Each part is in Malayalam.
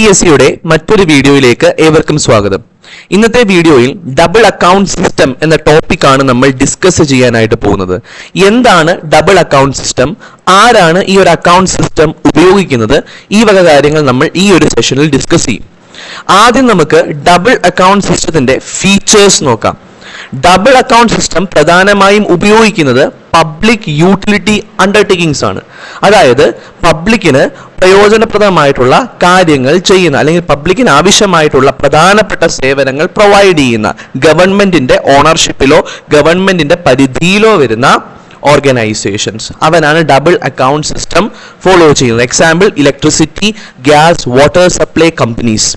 പി എസ് സിയുടെ മറ്റൊരു വീഡിയോയിലേക്ക് ഏവർക്കും സ്വാഗതം. ഇന്നത്തെ വീഡിയോയിൽ ഡബിൾ അക്കൗണ്ട് സിസ്റ്റം എന്ന ടോപ്പിക്കാണ് നമ്മൾ ഡിസ്കസ് ചെയ്യാനായിട്ട് പോകുന്നത്. എന്താണ് ഡബിൾ അക്കൗണ്ട് സിസ്റ്റം ആരാണ് ഈ ഒരു അക്കൗണ്ട് സിസ്റ്റം ഉപയോഗിക്കുന്നത്? ഈ വക കാര്യങ്ങൾ നമ്മൾ ഈ ഒരു സെഷനിൽ ഡിസ്കസ് ചെയ്യും. ആദ്യം നമുക്ക് ഡബിൾ അക്കൗണ്ട് സിസ്റ്റത്തിന്റെ ഫീച്ചേഴ്സ് നോക്കാം. ഡബിൾ അക്കൗണ്ട് സിസ്റ്റം പ്രധാനമായും ഉപയോഗിക്കുന്നത് പബ്ലിക് യൂട്ടിലിറ്റി അണ്ടർടേക്കിങ്സ് ആണ്. അതായത് പബ്ലിക്കിന് പ്രയോജനപ്രദമായിട്ടുള്ള കാര്യങ്ങൾ ചെയ്യുന്ന അല്ലെങ്കിൽ പബ്ലിക്കിന് ആവശ്യമായിട്ടുള്ള പ്രധാനപ്പെട്ട സേവനങ്ങൾ പ്രൊവൈഡ് ചെയ്യുന്ന ഗവൺമെന്റിന്റെ ഓണർഷിപ്പിലോ ഗവൺമെന്റിന്റെ പരിധിയിലോ വരുന്ന ഓർഗനൈസേഷൻസ് അവനാണ് ഡബിൾ അക്കൗണ്ട് സിസ്റ്റം ഫോളോ ചെയ്യുന്നത്. Example electricity gas water supply companies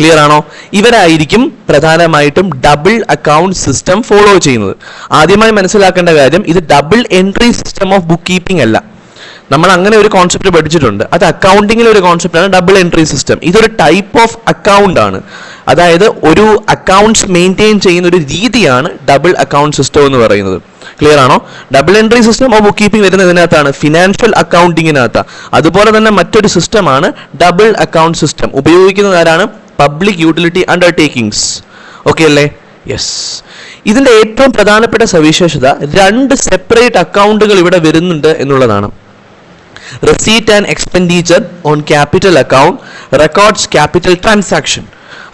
clear ആണോ? ഇവരായിരിക്കും പ്രധാനമായിട്ടും ഡബിൾ അക്കൗണ്ട് സിസ്റ്റം ഫോളോ ചെയ്യുന്നത്. ആദ്യമായി മനസ്സിലാക്കേണ്ട കാര്യം ഇത് double entry system of book keeping അല്ല. നമ്മൾ അങ്ങനെ ഒരു കോൺസെപ്റ്റ് പഠിച്ചിട്ടുണ്ട്. അത് അക്കൗണ്ടിങ്ങിലെ ഒരു കോൺസെപ്റ്റാണ് ഡബിൾ എൻട്രി സിസ്റ്റം ഇതൊരു ടൈപ്പ് ഓഫ് അക്കൗണ്ട് ആണ്. അതായത് ഒരു അക്കൗണ്ട്സ് മെയിന്റെയിൻ ചെയ്യുന്ന ഒരു രീതിയാണ് ഡബിൾ അക്കൗണ്ട് സിസ്റ്റം എന്ന് പറയുന്നത്. ക്ലിയർ ആണോ? Double entry system of bookkeeping വരുന്ന ഇതിനകത്താണ് ഫിനാൻഷ്യൽ അക്കൗണ്ടിങ്ങിനകത്ത് അതുപോലെ തന്നെ മറ്റൊരു സിസ്റ്റമാണ് ഡബിൾ അക്കൗണ്ട് സിസ്റ്റം ഉപയോഗിക്കുന്നത് ആരാണ്? പബ്ലിക് യൂട്ടിലിറ്റി അണ്ടർടേക്കിംഗ്സ് ഓക്കെ അല്ലേ? യെസ് ഇതിന്റെ ഏറ്റവും പ്രധാനപ്പെട്ട സവിശേഷത രണ്ട് സെപ്പറേറ്റ് അക്കൗണ്ടുകൾ ഇവിടെ വരുന്നുണ്ട് എന്നുള്ളതാണ്. Receipt and expenditure on capital account records capital transaction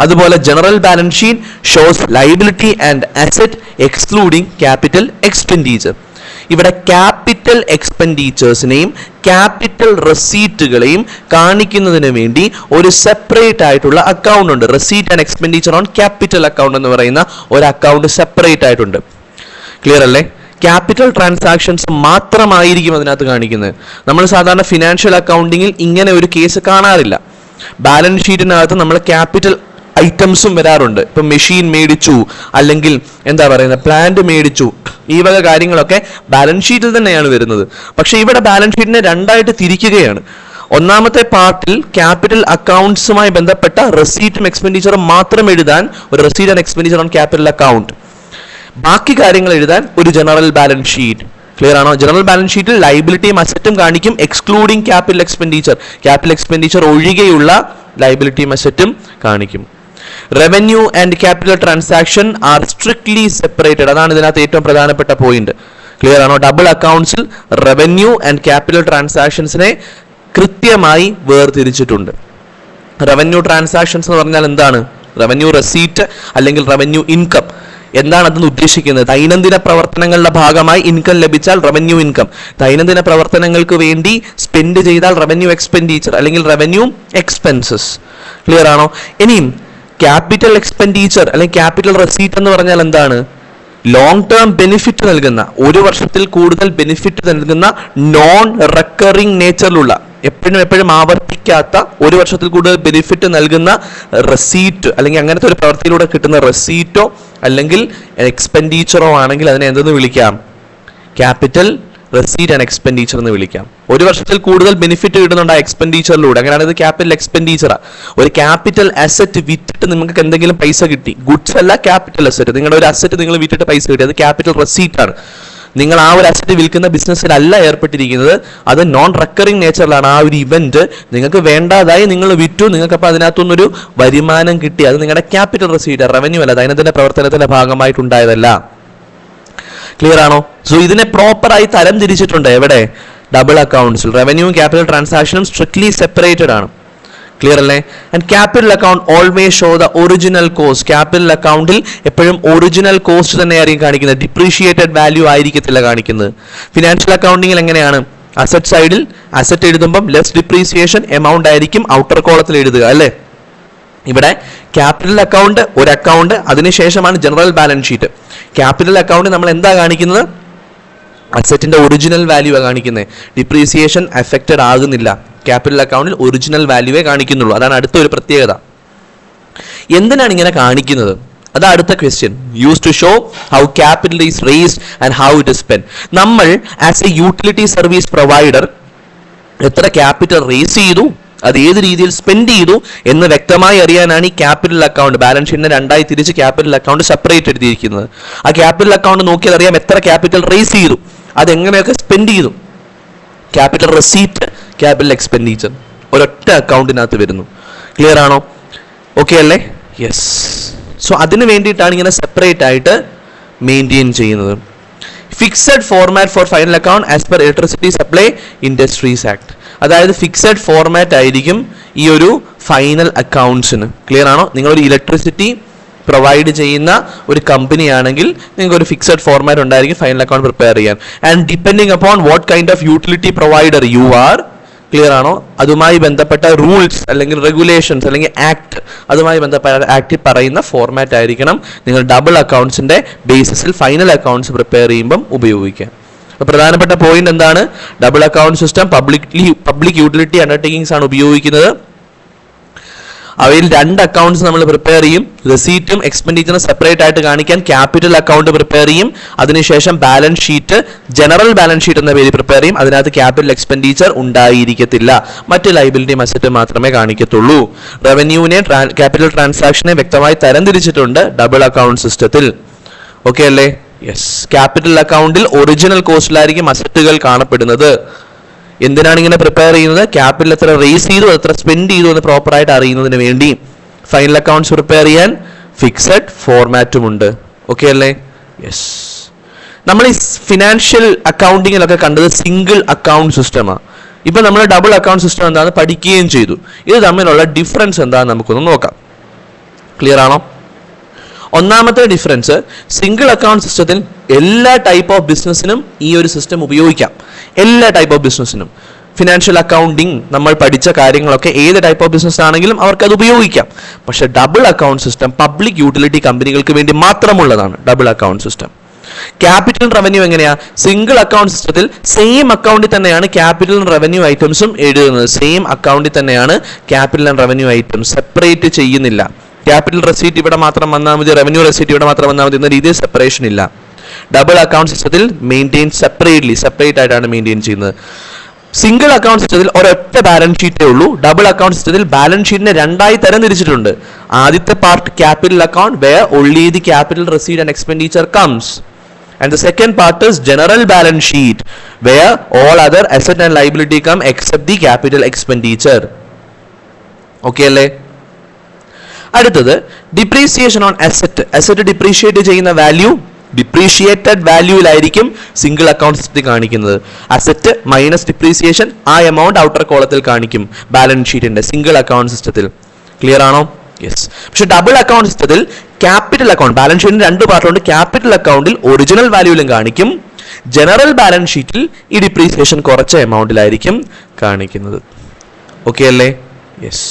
അതുപോലെ general balance sheet shows liability and asset excluding capital expenditure ഇവിടെ ക്യാപിറ്റൽ എക്സ്പെൻഡിച്ചേഴ്സിനെയും ക്യാപിറ്റൽ റെസീറ്റുകളെയും കാണിക്കുന്നതിന് വേണ്ടി ഒരു സെപ്പറേറ്റ് ആയിട്ടുള്ള അക്കൗണ്ട് ഉണ്ട്. Receipt and expenditure on capital account എന്ന് പറയുന്ന ഒരു അക്കൗണ്ട് സെപ്പറേറ്റ് ആയിട്ടുണ്ട്. ക്ലിയർ അല്ലേ? ക്യാപിറ്റൽ ട്രാൻസാക്ഷൻസ് മാത്രമായിരിക്കും അതിനകത്ത് കാണിക്കുന്നത്. നമ്മൾ സാധാരണ ഫിനാൻഷ്യൽ അക്കൗണ്ടിങ്ങിൽ ഇങ്ങനെ ഒരു കേസ് കാണാറില്ല. ബാലൻസ് ഷീറ്റിനകത്ത് നമ്മൾ ക്യാപിറ്റൽ ഐറ്റംസും വരാറുണ്ട്. ഇപ്പൊ മെഷീൻ മേടിച്ചു അല്ലെങ്കിൽ എന്താ പറയുന്നത് പ്ലാന്റ് മേടിച്ചു ഈ വക കാര്യങ്ങളൊക്കെ ബാലൻസ് ഷീറ്റിൽ തന്നെയാണ് വരുന്നത്. പക്ഷെ ഇവിടെ ബാലൻസ് ഷീറ്റിനെ രണ്ടായിട്ട് തിരിക്കുകയാണ്. ഒന്നാമത്തെ പാർട്ടിൽ ക്യാപിറ്റൽ അക്കൗണ്ട്സുമായി ബന്ധപ്പെട്ട റെസീറ്റും എക്സ്പെൻഡിച്ചറും മാത്രം എഴുതാൻ ഒരു receipt and expenditure on capital account ബാക്കി കാര്യങ്ങൾ എഴുതാൻ ഒരു ജനറൽ ബാലൻസ് ഷീറ്റ് ക്ലിയർ ആണോ? ജനറൽ ബാലൻസ് ഷീറ്റിൽ ലൈബിലിറ്റിയും അസറ്റും കാണിക്കും excluding capital expenditure capital expenditure ഒഴികെയുള്ള ലൈബിലിറ്റിയും അസറ്റും കാണിക്കും. Revenue and capital transaction are strictly separated അതാണ് ഇതിനകത്ത് ഏറ്റവും പ്രധാനപ്പെട്ട പോയിന്റ് ക്ലിയർ ആണോ? ഡബിൾ അക്കൗണ്ട്സിൽ റവന്യൂ ആൻഡ് ക്യാപിറ്റൽ ട്രാൻസാക്ഷൻസിനെ കൃത്യമായി വേർതിരിച്ചിട്ടുണ്ട്. റവന്യൂ ട്രാൻസാക്ഷൻസ് എന്ന് പറഞ്ഞാൽ എന്താണ്? റവന്യൂ റെസീറ്റ് അല്ലെങ്കിൽ റവന്യൂ ഇൻകം എന്താണ് അതെന്ന് ഉദ്ദേശിക്കുന്നത്? ദൈനംദിന പ്രവർത്തനങ്ങളുടെ ഭാഗമായി ഇൻകം ലഭിച്ചാൽ റവന്യൂ ഇൻകം ദൈനംദിന പ്രവർത്തനങ്ങൾക്ക് വേണ്ടി സ്പെൻഡ് ചെയ്താൽ റവന്യൂ എക്സ്പെൻഡിച്ചർ അല്ലെങ്കിൽ റവന്യൂ എക്സ്പെൻസസ് ക്ലിയർ ആണോ? ഇനിയും ക്യാപിറ്റൽ എക്സ്പെൻഡിച്ചർ അല്ലെങ്കിൽ ക്യാപിറ്റൽ റെസീറ്റ് എന്ന് പറഞ്ഞാൽ എന്താണ്? ലോങ് ടേം ബെനിഫിറ്റ് നൽകുന്ന ഒരു വർഷത്തിൽ കൂടുതൽ ബെനിഫിറ്റ് നൽകുന്ന നോൺ റെക്കറിംഗ് നേച്ചറിലുള്ള എപ്പോഴും എപ്പോഴും ആവർത്തിക്കാത്ത ഒരു വർഷത്തിൽ കൂടുതൽ ബെനിഫിറ്റ് നൽകുന്ന റെസീറ്റ് അല്ലെങ്കിൽ അങ്ങനത്തെ ഒരു പ്രവൃത്തിയിലൂടെ കിട്ടുന്ന റെസീറ്റോ അല്ലെങ്കിൽ എക്സ്പെൻഡിച്ചറോ ആണെങ്കിൽ അതിനെ എന്തെന്ന് വിളിക്കാം? ക്യാപിറ്റൽ റെസീറ്റ് ആൻഡ് എക്സ്പെൻഡിച്ചർ എന്ന് വിളിക്കാം. ഒരു വർഷത്തിൽ കൂടുതൽ ബെനിഫിറ്റ് കിട്ടുന്നുണ്ട് ആ എക്സ്പെൻഡിച്ചറിലൂടെ അങ്ങനെയാണ് ഇത് ക്യാപിറ്റൽ എക്സ്പെൻഡിച്ചറാ ഒരു ക്യാപിറ്റൽ അസറ്റ് വിറ്റിട്ട് നിങ്ങൾക്ക് എന്തെങ്കിലും പൈസ കിട്ടി. ഗുഡ്സ് അല്ല ക്യാപിറ്റൽ അസറ്റ് നിങ്ങളുടെ ഒരു അസറ്റ് നിങ്ങൾ വിറ്റിട്ട് പൈസ കിട്ടി. അത് ക്യാപിറ്റൽ റെസീറ്റ് ആണ്. നിങ്ങൾ ആ ഒരു അസറ്റ് വിൽക്കുന്ന ബിസിനസ്സിലല്ല ഏർപ്പെട്ടിരിക്കുന്നത്. അത് നോൺ റെക്കറിങ് നേച്ചറിലാണ് ആ ഒരു ഇവന്റ് നിങ്ങൾക്ക് വേണ്ടാതായി നിങ്ങൾ വിറ്റു. നിങ്ങൾക്ക് അപ്പോൾ അതിനകത്തുനിന്നൊരു വരുമാനം കിട്ടി. അത് നിങ്ങളുടെ ക്യാപിറ്റൽ റെസീറ്റ് റവന്യൂ അല്ല. ദൈനംദിന പ്രവർത്തനത്തിന്റെ ഭാഗമായിട്ടുണ്ടായതല്ല. ക്ലിയർ ആണോ? സോ ഇതിനെ പ്രോപ്പറായി തരം തിരിച്ചിട്ടുണ്ട്. എവിടെ? ഡബിൾ അക്കൗണ്ട്സിൽ റവന്യൂ ക്യാപിറ്റൽ ട്രാൻസാക്ഷനും സ്ട്രിക്ട്ലി സെപ്പറേറ്റഡ് ആണ്. ക്ലിയർ അല്ലേ? And capital account always show the original cost capital അക്കൗണ്ടിൽ എപ്പോഴും ഒറിജിനൽ കോസ്റ്റ് തന്നെ ആയിരിക്കും കാണിക്കുന്നത്. ഡിപ്രീഷിയേറ്റഡ് വാല്യൂ ആയിരിക്കത്തില്ല കാണിക്കുന്നത്. ഫിനാൻഷ്യൽ അക്കൗണ്ടിങ്ങിൽ എങ്ങനെയാണ്? അസറ്റ് സൈഡിൽ അസറ്റ് എഴുതുമ്പം ലെസ് ഡിപ്രീസിയേഷൻ എമൗണ്ട് ആയിരിക്കും ഔട്ടർ കോളത്തിൽ എഴുതുക അല്ലേ? ഇവിടെ ക്യാപിറ്റൽ അക്കൗണ്ട് ഒരു അക്കൗണ്ട് അതിനുശേഷമാണ് general balance sheet capital account നമ്മൾ എന്താ കാണിക്കുന്നത്? അസറ്റിന്റെ ഒറിജിനൽ വാല്യൂ ആണ് കാണിക്കുന്നത്. ഡിപ്രീസിയേഷൻ അഫക്റ്റഡ് ആകുന്നില്ല. ക്യാപിറ്റൽ അക്കൗണ്ടിൽ ഒറിജിനൽ വാല്യൂവേ കാണിക്കുന്നുള്ളൂ. അതാണ് അടുത്ത ഒരു പ്രത്യേകത. എന്തിനാണ് ഇങ്ങനെ കാണിക്കുന്നത്? അത് അടുത്ത question use to show how capital is raised and how it is spend നമ്മൾ as a utility service provider എത്ര ക്യാപിറ്റൽ റേസ് ചെയ്തു? അത് ഏത് രീതിയിൽ സ്പെൻഡ് ചെയ്തു എന്ന് വ്യക്തമായി അറിയാനാണ് ഈ ക്യാപിറ്റൽ അക്കൗണ്ട് ബാലൻസ് ഷീറ്റിനെ രണ്ടായി തിരിച്ച് ക്യാപിറ്റൽ അക്കൗണ്ട് സെപ്പറേറ്റ് എഴുതിയിരിക്കുന്നത്. ആ ക്യാപിറ്റൽ അക്കൗണ്ട് നോക്കിയാൽ അറിയാം എത്ര ക്യാപിറ്റൽ റേസ് ചെയ്തു. അത് എങ്ങനെയൊക്കെ സ്പെൻഡ് ചെയ്തു. ക്യാപിറ്റൽ റെസീപ്റ്റ് ക്യാപിറ്റൽ എക്സ്പെൻഡിച്ചർ ഒരൊറ്റ അക്കൗണ്ടിനകത്ത് വരുന്നു. ക്ലിയർ ആണോ? ഓക്കെ അല്ലേ? യെസ് സോ അതിന് വേണ്ടിയിട്ടാണ് ഇങ്ങനെ സെപ്പറേറ്റ് ആയിട്ട് മെയിന്റെയിൻ ചെയ്യുന്നത്. Fixed format for final account as per electricity supply industries act അതായത് ഫിക്സഡ് ഫോർമാറ്റ് ആയിരിക്കും ഈ ഒരു ഫൈനൽ അക്കൗണ്ട്സിന് ക്ലിയർ ആണോ? നിങ്ങളൊരു ഇലക്ട്രിസിറ്റി പ്രൊവൈഡ് ചെയ്യുന്ന ഒരു കമ്പനി ആണെങ്കിൽ നിങ്ങൾക്ക് ഒരു ഫിക്സഡ് ഫോർമാറ്റ് ഉണ്ടായിരിക്കും ഫൈനൽ അക്കൗണ്ട് പ്രിപ്പയർ ചെയ്യാൻ. And depending upon what kind of utility provider you are clear ആണോ? അതുമായി ബന്ധപ്പെട്ട റൂൾസ് അല്ലെങ്കിൽ റെഗുലേഷൻസ് അല്ലെങ്കിൽ ആക്ട് അതുമായി ബന്ധപ്പെട്ട ആക്ടിൽ പറയുന്ന ഫോർമാറ്റ് ആയിരിക്കണം നിങ്ങൾ ഡബിൾ അക്കൗണ്ട്സിന്റെ ബേസിസിൽ ഫൈനൽ അക്കൗണ്ട്സ് പ്രിപ്പയർ ചെയ്യുമ്പം ഉപയോഗിക്കുക പ്രധാനപ്പെട്ട പോയിന്റ് എന്താണ്? Double account system publicly public utility undertakings ആണ് ഉപയോഗിക്കുന്നത്. അവയിൽ രണ്ട് അക്കൗണ്ട്സ് നമ്മൾ പ്രിപ്പയർ ചെയ്യും. റെസീറ്റും എക്സ്പെൻഡിച്ചറും സെപ്പറേറ്റ് ആയിട്ട് കാണിക്കാൻ ക്യാപിറ്റൽ അക്കൗണ്ട് പ്രിപ്പയർ ചെയ്യും. അതിനുശേഷം balance sheet general balance sheet എന്ന പേര് പ്രിപ്പയർ ചെയ്യും. അതിനകത്ത് ക്യാപിറ്റൽ എക്സ്പെൻഡിച്ചർ ഉണ്ടായിരിക്കത്തില്ല. മറ്റ് ലൈബിലിറ്റി അസറ്റ് മാത്രമേ കാണിക്കത്തുള്ളൂ. റവന്യൂവിനെ ക്യാപിറ്റൽ ട്രാൻസാക്ഷനെ വ്യക്തമായി തരംതിരിച്ചിട്ടുണ്ട് ഡബിൾ അക്കൗണ്ട് സിസ്റ്റത്തിൽ ഓക്കെ അല്ലേ? യെസ് ക്യാപിറ്റൽ അക്കൗണ്ടിൽ ഒറിജിനൽ കോസ്റ്റിലായിരിക്കും അസറ്റുകൾ കാണപ്പെടുന്നത്. എന്തിനാണ് ഇങ്ങനെ പ്രിപ്പയർ ചെയ്യുന്നത്? ക്യാപിറ്റൽ എത്ര റേസ് ചെയ്തു എത്ര സ്പെൻഡ് ചെയ്തു എന്ന് പ്രോപ്പർ ആയിട്ട് അറിയുന്നതിന് വേണ്ടി. ഫൈനൽ അക്കൗണ്ട്സ് പ്രിപ്പയർ ചെയ്യാൻ ഫിക്സഡ് ഫോർമാറ്റും ഉണ്ട് ഓക്കെ അല്ലേ? യെസ് നമ്മൾ ഈ ഫിനാൻഷ്യൽ അക്കൗണ്ടിങ്ങിലൊക്കെ കണ്ടത് സിംഗിൾ അക്കൗണ്ട് സിസ്റ്റമാണ് ഇപ്പൊ നമ്മൾ ഡബിൾ അക്കൗണ്ട് സിസ്റ്റം എന്താണെന്ന് പഠിക്കുകയും ചെയ്തു. ഇത് തമ്മിലുള്ള ഡിഫറൻസ് എന്താണെന്ന് നമുക്കൊന്ന് നോക്കാം. ക്ലിയർ ആണോ? ഒന്നാമത്തെ ഡിഫറൻസ് സിംഗിൾ അക്കൗണ്ട് സിസ്റ്റത്തിൽ എല്ലാ ടൈപ്പ് ഓഫ് ബിസിനസ്സിനും ഈ ഒരു സിസ്റ്റം ഉപയോഗിക്കാം. എല്ലാ ടൈപ്പ് ഓഫ് ബിസിനസ്സിനും ഫിനാൻഷ്യൽ അക്കൗണ്ടിങ് നമ്മൾ പഠിച്ച കാര്യങ്ങളൊക്കെ ഏത് ടൈപ്പ് ഓഫ് ബിസിനസ് ആണെങ്കിലും അവർക്ക് അത് ഉപയോഗിക്കാം. പക്ഷെ double account system public utility കമ്പനികൾക്ക് വേണ്ടി മാത്രമുള്ളതാണ് double account system capital revenue എങ്ങനെയാ? സിംഗിൾ അക്കൗണ്ട് സിസ്റ്റത്തിൽ സെയിം അക്കൗണ്ടിൽ തന്നെയാണ് ക്യാപിറ്റൽ റവന്യൂ ഐറ്റംസും എഴുതുന്നത്. സെയിം അക്കൗണ്ടിൽ തന്നെയാണ് capital and revenue items separate ചെയ്യുന്നില്ല. ക്യാപിറ്റൽ റെസീറ്റ് ഇവിടെ മാത്രം വന്നാൽ മതി റവന്യൂ റെസീറ്റ് ഇവിടെ മാത്രം വന്നാൽ മതി എന്ന രീതിയിൽ സെപ്പറേഷൻ ഇല്ല. ഡബിൾ അക്കൗണ്ട് സിസ്റ്റത്തിൽ മെയിന്റെയിൻ സെപ്പറേറ്റ്ലി സെപ്പറേറ്റ് ആയിട്ടാണ് മെയിന്റെയിൻ ചെയ്യുന്നത്. സിംഗിൾ അക്കൗണ്ട് സിസ്റ്റത്തിൽ ഒരൊറ്റ ബാലൻസ് ഷീറ്റേ ഉള്ളൂ. ഡബിൾ അക്കൗണ്ട് സിസ്റ്റത്തിൽ ബാലൻസ് ഷീറ്റിനെ രണ്ടായി തരം തിരിച്ചിട്ടുണ്ട് ആദ്യത്തെ part capital account where only the capital receipt and expenditure comes And the second part is general balance sheet, where all other asset and liability come except the capital expenditure. Okay അല്ലേ? അടുത്തത് depreciation on asset asset depreciate ചെയ്യുന്ന വാല്യൂ ഡിപ്രീഷിയേറ്റഡ് വാല്യൂവിലായിരിക്കും സിംഗിൾ അക്കൗണ്ട് സിസ്റ്റത്തിൽ കാണിക്കുന്നത്. അസറ്റ് മൈനസ് ഡിപ്രീസിയേഷൻ ആ എമൗണ്ട് ഔട്ടർ കോളത്തിൽ കാണിക്കും ബാലൻസ് ഷീറ്റിന്റെ സിംഗിൾ അക്കൗണ്ട് സിസ്റ്റത്തിൽ ക്ലിയർ ആണോ? യെസ് പക്ഷെ ഡബിൾ അക്കൗണ്ട് സിസ്റ്റത്തിൽ ക്യാപിറ്റൽ അക്കൗണ്ട് ബാലൻസ് ഷീറ്റിന് രണ്ട് പാർട്ടുണ്ട് ക്യാപിറ്റൽ അക്കൗണ്ടിൽ ഒറിജിനൽ വാല്യൂവിലും കാണിക്കും. ജനറൽ ബാലൻസ് ഷീറ്റിൽ ഈ ഡിപ്രീസിയേഷൻ കുറച്ച എമൗണ്ടിലായിരിക്കും കാണിക്കുന്നത്. ഓക്കെ അല്ലേ? യെസ്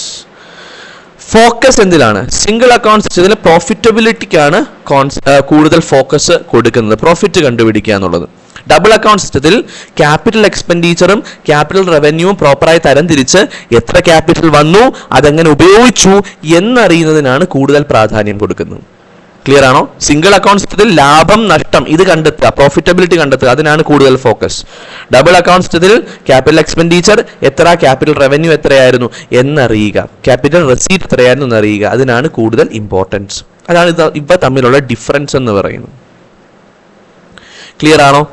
ഫോക്കസ് എന്തിലാണ്? സിംഗിൾ അക്കൗണ്ട്സ് ഇതിൽ പ്രോഫിറ്റബിലിറ്റിക്കാണ് കോൺസ് കൂടുതൽ ഫോക്കസ് കൊടുക്കുന്നത്. പ്രോഫിറ്റ് കണ്ടുപിടിക്കുക എന്നുള്ളത്. ഡബിൾ അക്കൗണ്ട് സിസ്റ്റത്തിൽ ക്യാപിറ്റൽ എക്സ്പെൻഡിച്ചറും ക്യാപിറ്റൽ റവന്യൂവും പ്രോപ്പറായി തരംതിരിച്ച് എത്ര ക്യാപിറ്റൽ വന്നു അതെങ്ങനെ ഉപയോഗിച്ചു എന്നറിയുന്നതിനാണ് കൂടുതൽ പ്രാധാന്യം കൊടുക്കുന്നത്. ക്ലിയർ ആണോ? സിംഗിൾ അക്കൗണ്ട്സ് ലാഭം നഷ്ടം ഇത് കണ്ടെത്തുക പ്രോഫിറ്റബിലിറ്റി കണ്ടെത്തുക അതിനാണ് കൂടുതൽ focus double accounts capital expenditure എത്ര ക്യാപിറ്റൽ റവന്യൂ എത്രയായിരുന്നു എന്നറിയുക. ക്യാപിറ്റൽ റെസീറ്റ് എത്രയായിരുന്നു എന്നറിയുക. അതിനാണ് കൂടുതൽ ഇമ്പോർട്ടൻസ് അതാണ് ഇത് ഇവ തമ്മിലുള്ള ഡിഫറൻസ് എന്ന് പറയുന്നത്. ക്ലിയർ ആണോ?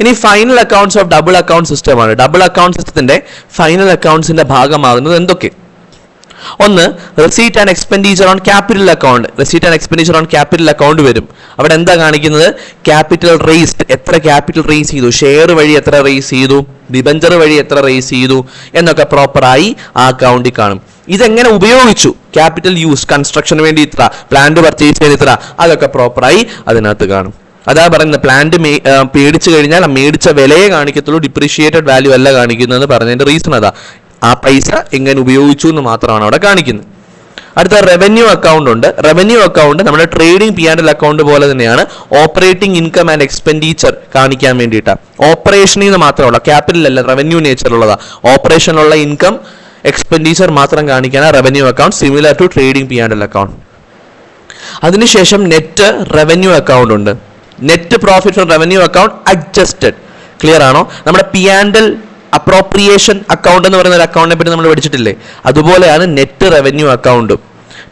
ഇനി final accounts of double account സിസ്റ്റമാണ് ഡബിൾ അക്കൗണ്ട് സിസ്റ്റത്തിന്റെ ഫൈനൽ അക്കൗണ്ട്സിന്റെ ഭാഗമാകുന്നത് എന്തൊക്കെ? ഒന്ന് receipt and expenditure on capital account receipt and expenditure on capital account വരും. അവിടെ എന്താ കാണിക്കുന്നത്? ക്യാപിറ്റൽ റേസ്ഡ് എത്ര ക്യാപിറ്റൽ റേസ് ചെയ്തു? ഷെയർ വഴി എത്ര റേസ് ചെയ്തു? ഡിബഞ്ചർ വഴി എത്ര റേസ് ചെയ്തു? എന്നൊക്കെ പ്രോപ്പറായി ആ അക്കൗണ്ടിൽ കാണും. ഇതെങ്ങനെ ഉപയോഗിച്ചു? ക്യാപിറ്റൽ യൂസ് കൺസ്ട്രക്ഷന് വേണ്ടി ഇത്ര പ്ലാന്റ് പർച്ചേസ് ചെയ്യാൻ ഇത്ര അതൊക്കെ പ്രോപ്പറായി അതിനകത്ത് കാണും. അതാ പറയുന്നത് പ്ലാന്റ് പേടിച്ചു കഴിഞ്ഞാൽ മേടിച്ച വിലയെ കാണിക്കത്തുള്ളൂ ഡിപ്രീഷിയേറ്റഡ് വാല്യൂ അല്ല കാണിക്കുന്നത് പറഞ്ഞതിന്റെ റീസൺ അതാ. ആ പൈസ എങ്ങനെ ഉപയോഗിച്ചു എന്ന് മാത്രമാണ് അവിടെ കാണിക്കുന്നത്. അടുത്ത റവന്യൂ അക്കൗണ്ട് ഉണ്ട്. റവന്യൂ അക്കൗണ്ട് നമ്മുടെ ട്രേഡിംഗ് പി അക്കൗണ്ട് പോലെ തന്നെയാണ് ഓപ്പറേറ്റിംഗ് ഇൻകം ആൻഡ് എക്സ്പെൻഡിച്ചർ കാണിക്കാൻ വേണ്ടിയിട്ടാണ് ഓപ്പറേഷനിൽ നിന്ന് മാത്രമുള്ള ക്യാപിറ്റൽ അല്ല റവന്യൂ നേച്ചറുള്ളതാ ഓപ്പറേഷനിലുള്ള ഇൻകം എക്സ്പെൻഡിച്ചർ മാത്രം കാണിക്കാനാണ് revenue account similar to trading P account അതിനുശേഷം നെറ്റ് റവന്യൂ അക്കൗണ്ട് ഉണ്ട്. Net profit from revenue account adjusted clear ആണോ? നമ്മുടെ പി അപ്രോപ്രിയേഷൻ അക്കൗണ്ട് എന്ന് പറയുന്ന ഒരു അക്കൗണ്ടിനെ പറ്റി നമ്മൾ പഠിച്ചിട്ടില്ലേ? അതുപോലെയാണ് നെറ്റ് റവന്യൂ അക്കൗണ്ടും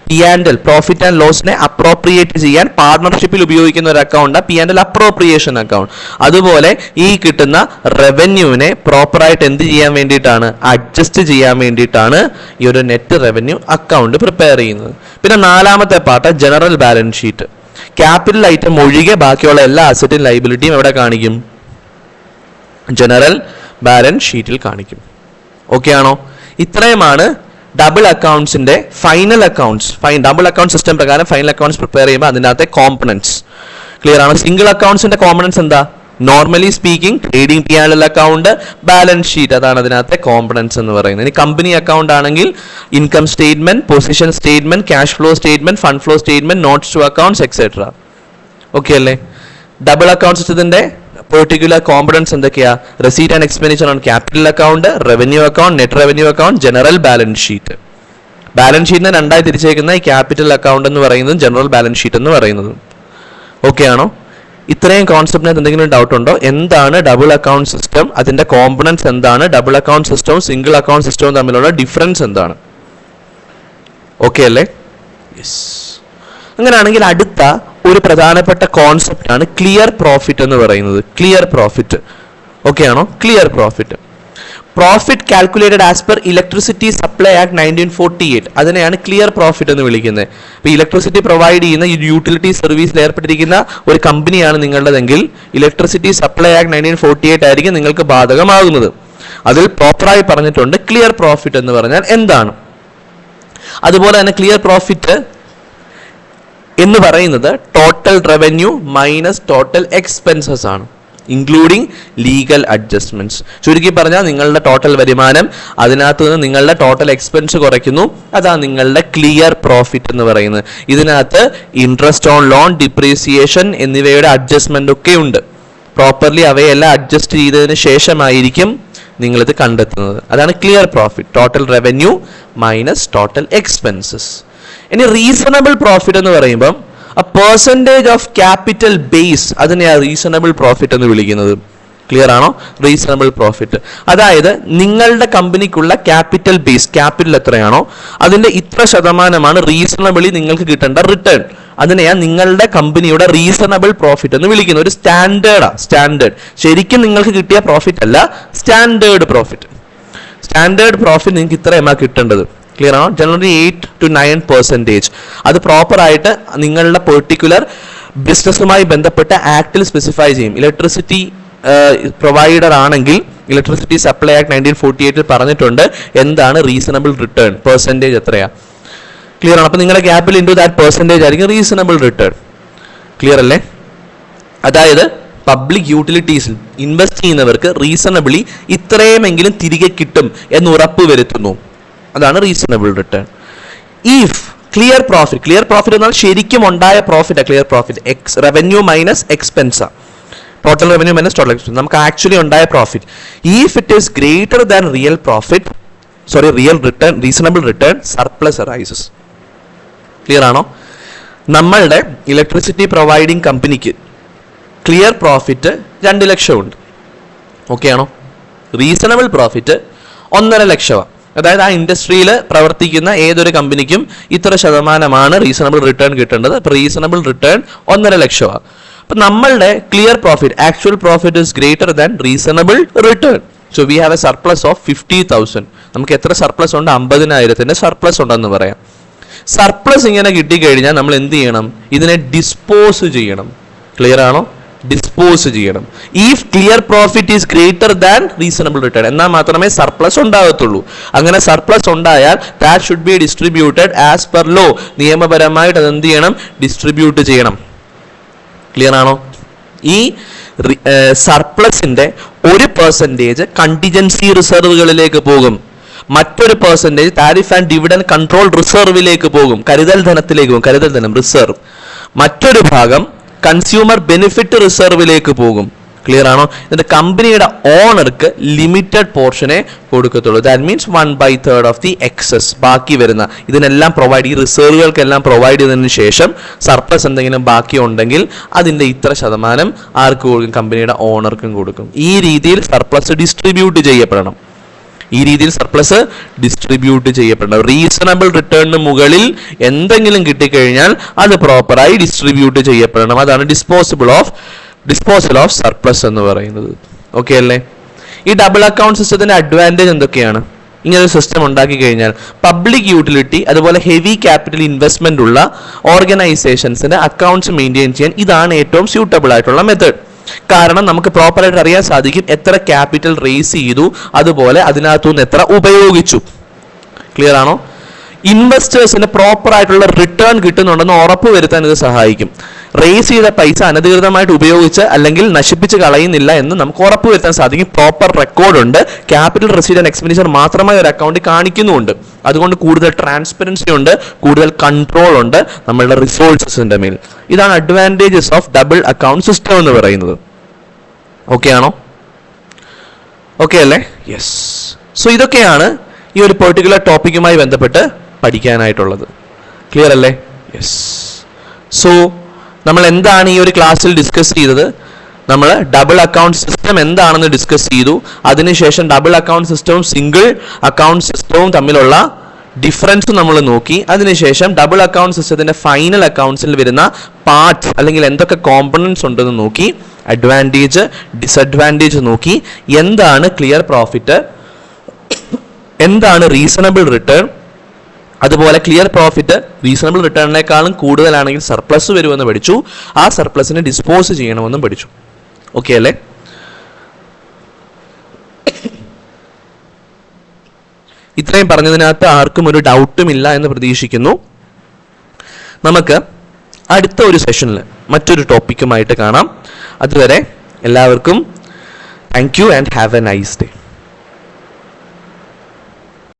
P and L profit and ലോസിനെ appropriate ചെയ്യാൻ പാർട്ണർഷിപ്പിൽ ഉപയോഗിക്കുന്ന ഒരു account P and L appropriation account അതുപോലെ ഈ കിട്ടുന്ന റവന്യൂവിനെ പ്രോപ്പറായിട്ട് എന്ത് ചെയ്യാൻ വേണ്ടിയിട്ടാണ്? അഡ്ജസ്റ്റ് ചെയ്യാൻ വേണ്ടിയിട്ടാണ് ഈ ഒരു നെറ്റ് റവന്യൂ അക്കൗണ്ട് പ്രിപ്പയർ ചെയ്യുന്നത്. പിന്നെ നാലാമത്തെ part general balance sheet capital item ഒഴികെ ബാക്കിയുള്ള എല്ലാ അസറ്റും ലൈബിലിറ്റിയും എവിടെ കാണിക്കും? ജനറൽ ബാലൻസ് ഷീറ്റിൽ കാണിക്കും. ഓക്കെ ആണോ? ഇത്രയുമാണ് double അക്കൗണ്ട്സിന്റെ final accounts fine double account system പ്രകാരം ഫൈനൽ അക്കൗണ്ട്സ് പ്രിപ്പയർ ചെയ്യുമ്പോൾ അതിനകത്തെ കോമ്പണൻസ് ക്ലിയർ ആണ്? സിംഗിൾ അക്കൗണ്ട്സിന്റെ കോമ്പണൻസ് എന്താ? Normally speaking trading and account balance sheet അതാണ് അതിനകത്തെ കോമ്പണൻസ് എന്ന് പറയുന്നത്. ഇനി കമ്പനി അക്കൗണ്ട് ആണെങ്കിൽ income statement position statement cash flow statement fund flow statement notes to accounts etcetera okay അല്ലേ? ഡബിൾ അക്കൗണ്ട് സിസ്റ്റത്തിന്റെ പെർട്ടിക്കുലർ കോമ്പണൻസ് എന്തൊക്കെയാ? Receipt and expenditure on capital account revenue account net revenue account general balance sheet balance ഷീറ്റിനെ രണ്ടായി തിരിച്ചേക്കുന്ന ഈ ക്യാപിറ്റൽ അക്കൗണ്ട് എന്ന് പറയുന്നതും ജനറൽ ബാലൻസ് ഷീറ്റ് എന്ന് പറയുന്നതും. ഓക്കെ ആണോ? ഇത്രയും കോൺസെപ്റ്റിനകത്ത് എന്തെങ്കിലും ഡൗട്ട് ഉണ്ടോ? എന്താണ് ഡബിൾ അക്കൗണ്ട് സിസ്റ്റം അതിന്റെ കോമ്പണൻസ് എന്താണ്? ഡബിൾ അക്കൗണ്ട് സിസ്റ്റവും സിംഗിൾ അക്കൗണ്ട് സിസ്റ്റവും തമ്മിലുള്ള ഡിഫറൻസ് എന്താണ്? ഓക്കെ അല്ലേ? യെസ് അങ്ങനെയാണെങ്കിൽ അടുത്ത ഒരു പ്രധാനപ്പെട്ട കോൺസെപ്റ്റ് ആണ് ക്ലിയർ പ്രോഫിറ്റ് എന്ന് പറയുന്നത്. ക്ലിയർ പ്രോഫിറ്റ് ഓക്കെ ആണോ? Clear profit profit calculated as per electricity supply act nineteen forty eight അതിനെയാണ് ക്ലിയർ പ്രോഫിറ്റ് എന്ന് വിളിക്കുന്നത്. ഇപ്പോൾ ഇലക്ട്രിസിറ്റി പ്രൊവൈഡ് ചെയ്യുന്ന യൂട്ടിലിറ്റി സർവീസിൽ ഏർപ്പെട്ടിരിക്കുന്ന ഒരു കമ്പനിയാണ് നിങ്ങളുടെതെങ്കിൽ electricity supply act nineteen forty eight ആയിരിക്കും നിങ്ങൾക്ക് ബാധകമാകുന്നത്. അതിൽ പ്രോപ്പറായി പറഞ്ഞിട്ടുണ്ട് ക്ലിയർ പ്രോഫിറ്റ് എന്ന് പറഞ്ഞാൽ എന്താണ്? അതുപോലെ തന്നെ ക്ലിയർ പ്രോഫിറ്റ് എന്ന് പറയുന്നത് total revenue minus total expenses ആണ് ഇൻക്ലൂഡിങ് ലീഗൽ അഡ്ജസ്റ്റ്മെന്റ്സ് ചുരുക്കി പറഞ്ഞാൽ നിങ്ങളുടെ ടോട്ടൽ വരുമാനം അതിനകത്ത് നിന്ന് നിങ്ങളുടെ ടോട്ടൽ എക്സ്പെൻസ് കുറയ്ക്കുന്നു അതാ നിങ്ങളുടെ ക്ലിയർ പ്രോഫിറ്റ് എന്ന് പറയുന്നത്. ഇതിനകത്ത് ഇൻട്രസ്റ്റ് ഓൺ ലോൺ ഡിപ്രീസിയേഷൻ എന്നിവയുടെ അഡ്ജസ്റ്റ്മെന്റ് ഒക്കെ ഉണ്ട്. പ്രോപ്പർലി അവയെല്ലാം അഡ്ജസ്റ്റ് ചെയ്തതിന് ശേഷമായിരിക്കും നിങ്ങളിത് കണ്ടെത്തുന്നത്. അതാണ് clear profit total revenue minus total expenses ഇനി റീസണബിൾ പ്രോഫിറ്റ് എന്ന് പറയുമ്പം a percentage of capital base അതിനെയാണ് റീസണബിൾ പ്രോഫിറ്റ് എന്ന് വിളിക്കുന്നത്. ക്ലിയർ ആണോ? റീസണബിൾ പ്രോഫിറ്റ് അതായത് നിങ്ങളുടെ കമ്പനിക്കുള്ള ക്യാപിറ്റൽ ബേസ് ക്യാപിറ്റൽ എത്രയാണോ അതിന്റെ ഇത്ര ശതമാനമാണ് റീസണബിളി നിങ്ങൾക്ക് കിട്ടേണ്ട റിട്ടേൺ അതിനെയാ നിങ്ങളുടെ കമ്പനിയുടെ റീസണബിൾ പ്രോഫിറ്റ് എന്ന് വിളിക്കുന്നത് ഒരു സ്റ്റാൻഡേർഡാ സ്റ്റാൻഡേർഡ് ശരിക്കും നിങ്ങൾക്ക് കിട്ടിയ പ്രോഫിറ്റ് അല്ല സ്റ്റാൻഡേർഡ് പ്രോഫിറ്റ് സ്റ്റാൻഡേർഡ് പ്രോഫിറ്റ് നിങ്ങൾക്ക് ഇത്രയുമാണ് കിട്ടേണ്ടത്. ക്ലിയർ ആണോ? Generally eight to nine percentage അത് പ്രോപ്പറായിട്ട് നിങ്ങളുടെ പെർട്ടിക്കുലർ ബിസിനസ്സുമായി ബന്ധപ്പെട്ട് ആക്ടിൽ സ്പെസിഫൈ ചെയ്യും. ഇലക്ട്രിസിറ്റി പ്രൊവൈഡർ ആണെങ്കിൽ electricity supply act nineteen forty എയ്റ്റിൽ പറഞ്ഞിട്ടുണ്ട്. എന്താണ് റീസണബിൾ റിട്ടേൺ പെർസെന്റേജ് എത്രയാണ് ക്ലിയർ ആണ്? അപ്പോൾ നിങ്ങളുടെ ഗ്യാപ്പിൽ ഇന്റു ദാറ്റ് പെർസെന്റേജ് ആയിരിക്കും റീസണബിൾ റിട്ടേൺ ക്ലിയർ അല്ലേ? അതായത് പബ്ലിക് യൂട്ടിലിറ്റീസിൽ ഇൻവെസ്റ്റ് ചെയ്യുന്നവർക്ക് റീസണബിളി ഇത്രയുമെങ്കിലും തിരികെ കിട്ടും എന്ന് ഉറപ്പ് വരുത്തുന്നു. അതാണ് reasonable return if clear profit clear profit എന്നാൽ ശരിക്കും ഉണ്ടായ profit clear profit ex revenue minus expense total revenue minus total expense നമുക്ക് ആക്ച്വലി ഉണ്ടായ profit if it is greater than real profit sorry real return reasonable return surplus arises clear ആണോ? നമ്മളുടെ ഇലക്ട്രിസിറ്റി പ്രൊവൈഡിങ് കമ്പനിക്ക് ക്ലിയർ പ്രോഫിറ്റ് രണ്ട് ലക്ഷമുണ്ട്. ഓക്കെ ആണോ? റീസണബിൾ പ്രോഫിറ്റ് ഒന്നര ലക്ഷമാണ് അതായത് ആ ഇൻഡസ്ട്രിയിൽ പ്രവർത്തിക്കുന്ന ഏതൊരു കമ്പനിക്കും ഇത്ര ശതമാനമാണ് റീസണബിൾ റിട്ടേൺ കിട്ടേണ്ടത്. അപ്പോൾ റീസണബിൾ റിട്ടേൺ ഒന്നര ലക്ഷമാണ് അപ്പം നമ്മളുടെ clear profit actual profit is greater than reasonable return so we have a surplus of fifty thousand നമുക്ക് എത്ര സർപ്ലസ് ഉണ്ട്? അമ്പതിനായിരത്തിന്റെ സർപ്ലസ് ഉണ്ടെന്ന് പറയാം. സർപ്ലസ് ഇങ്ങനെ കിട്ടിക്കഴിഞ്ഞാൽ നമ്മൾ എന്ത് ചെയ്യണം? ഇതിനെ ഡിസ്പോസ് ചെയ്യണം. ക്ലിയർ ആണോ? ഡിസ്പോസ് ചെയ്യണം. If clear profit is greater than reasonable return എന്നാൽ മാത്രമേ സർപ്ലസ് ഉണ്ടാകത്തുള്ളൂ. അങ്ങനെ സർപ്ലസ് ഉണ്ടായാൽ that should be distributed as per law നിയമപരമായിട്ട് അത് എന്ത് ചെയ്യണം? ഡിസ്ട്രിബ്യൂട്ട് ചെയ്യണം. ക്ലിയർ ആണോ? ഈ സർപ്ലസിന്റെ ഒരു പെർസെന്റേജ് കണ്ടിജൻസി റിസർവുകളിലേക്ക് പോകും. മറ്റൊരു percentage tariff and dividend control റിസർവിലേക്ക് പോകും. കരുതൽ ധനത്തിലേക്ക് പോകും. കരുതൽ ധനം റിസർവ് മറ്റൊരു ഭാഗം കൺസ്യൂമർ ബെനിഫിറ്റ് റിസർവിലേക്ക് പോകും. ക്ലിയർ ആണോ? എന്നിട്ട് കമ്പനിയുടെ ഓണർക്ക് ലിമിറ്റഡ് പോർഷനെ കൊടുക്കത്തുള്ളൂ. That means one by third of the excess ബാക്കി വരുന്ന ഇതിനെല്ലാം പ്രൊവൈഡ് ഈ റിസർവുകൾക്കെല്ലാം പ്രൊവൈഡ് ചെയ്തതിന് ശേഷം സർപ്ലസ് എന്തെങ്കിലും ബാക്കി ഉണ്ടെങ്കിൽ അതിന്റെ ഇത്ര ശതമാനം ആർക്ക് കൊടുക്കും? കമ്പനിയുടെ ഓണർക്കും കൊടുക്കും. ഈ രീതിയിൽ സർപ്ലസ് ഡിസ്ട്രിബ്യൂട്ട് ചെയ്യപ്പെടണം. ഈ രീതിയിൽ സർപ്ലസ് ഡിസ്ട്രിബ്യൂട്ട് ചെയ്യപ്പെടണം. റീസണബിൾ റിട്ടേണിന് മുകളിൽ എന്തെങ്കിലും കിട്ടിക്കഴിഞ്ഞാൽ അത് പ്രോപ്പറായി ഡിസ്ട്രിബ്യൂട്ട് ചെയ്യപ്പെടണം. അതാണ് disposable of disposal of surplus എന്ന് പറയുന്നത്. ഓക്കെ അല്ലേ? ഈ ഡബിൾ അക്കൗണ്ട് സിസ്റ്റത്തിന്റെ അഡ്വാന്റേജ് എന്തൊക്കെയാണ്? ഇങ്ങനെ ഒരു സിസ്റ്റം ഉണ്ടാക്കി കഴിഞ്ഞാൽ പബ്ലിക് യൂട്ടിലിറ്റി അതുപോലെ ഹെവി ക്യാപിറ്റൽ ഇൻവെസ്റ്റ്മെന്റ് ഉള്ള ഓർഗനൈസേഷൻസിന്റെ അക്കൗണ്ട്സ് മെയിന്റെയിൻ ചെയ്യാൻ ഇതാണ് ഏറ്റവും സ്യൂട്ടബിൾ ആയിട്ടുള്ള മെത്തേഡ് കാരണം നമുക്ക് പ്രോപ്പറായിട്ട് അറിയാൻ സാധിക്കും എത്ര ക്യാപിറ്റൽ റേസ് ചെയ്തു അതുപോലെ അതിനകത്തുനിന്ന് എത്ര ഉപയോഗിച്ചു. ക്ലിയർ ആണോ? ഇൻവെസ്റ്റേഴ്സിന് പ്രോപ്പർ ആയിട്ടുള്ള റിട്ടേൺ കിട്ടുന്നുണ്ടെന്ന് ഉറപ്പ് വരുത്താൻ ഇത് സഹായിക്കും. റേസ് ചെയ്ത പൈസ അനധികൃതമായിട്ട് ഉപയോഗിച്ച് അല്ലെങ്കിൽ നശിപ്പിച്ച് കളയുന്നില്ല എന്ന് നമുക്ക് ഉറപ്പ് വരുത്താൻ സാധിക്കും. പ്രോപ്പർ റെക്കോർഡ് ഉണ്ട്. ക്യാപിറ്റൽ റെസീഡ് ആൻഡ് എക്സ്പെൻഡിച്ചർ മാത്രമായി ഒരു അക്കൗണ്ടിൽ കാണിക്കുന്നുമുണ്ട്. അതുകൊണ്ട് കൂടുതൽ ട്രാൻസ്പെറൻസി ഉണ്ട് കൂടുതൽ കൺട്രോൾ ഉണ്ട് നമ്മളുടെ റിസോഴ്സസിന്റെ മേൽ. ഇതാണ് advantages of double account system എന്ന് പറയുന്നത്. ഓക്കെ ആണോ? ഓക്കെ അല്ലേ? യെസ് സോ ഇതൊക്കെയാണ് ഈ ഒരു പെർട്ടിക്കുലർ ടോപ്പിക്കുമായി ബന്ധപ്പെട്ട് പഠിക്കാനായിട്ടുള്ളത്. ക്ലിയർ അല്ലേ? യെസ് സോ നമ്മൾ എന്താണ് ഈ ഒരു ക്ലാസ്സിൽ ഡിസ്കസ് ചെയ്തത്? നമ്മൾ ഡബിൾ അക്കൗണ്ട് സിസ്റ്റം എന്താണെന്ന് ഡിസ്കസ് ചെയ്തു. അതിനുശേഷം ഡബിൾ അക്കൗണ്ട് സിസ്റ്റവും സിംഗിൾ അക്കൗണ്ട് സിസ്റ്റവും തമ്മിലുള്ള ഡിഫറൻസ് നമ്മൾ നോക്കി. അതിനുശേഷം ഡബിൾ അക്കൗണ്ട് സിസ്റ്റത്തിന്റെ ഫൈനൽ അക്കൗണ്ട്സിൽ വരുന്ന പാർട്സ് അല്ലെങ്കിൽ എന്തൊക്കെ കോമ്പണൻസ് ഉണ്ടെന്ന് നോക്കി. അഡ്വാന്റേജ് ഡിസഡ്വാന്റേജ് നോക്കി. എന്താണ് ക്ലിയർ പ്രോഫിറ്റ് എന്താണ് റീസണബിൾ റിട്ടേൺ അതുപോലെ ക്ലിയർ പ്രോഫിറ്റ് റീസണബിൾ റിട്ടേണിനേക്കാളും കൂടുതലാണെങ്കിൽ സർപ്ലസ് വരുമെന്ന് പഠിച്ചു. ആ സർപ്ലസിനെ ഡിസ്പോസ് ചെയ്യണമെന്നും പഠിച്ചു. ഓക്കെ അല്ലേ? ഇത്രയും പറഞ്ഞതിനകത്ത് ആർക്കും ഒരു ഡൗട്ടും ഇല്ല എന്ന് പ്രതീക്ഷിക്കുന്നു. നമുക്ക് അടുത്ത ഒരു സെഷനിൽ മറ്റൊരു ടോപ്പിക്കുമായിട്ട് കാണാം. അതുവരെ എല്ലാവർക്കും thank you and have a nice day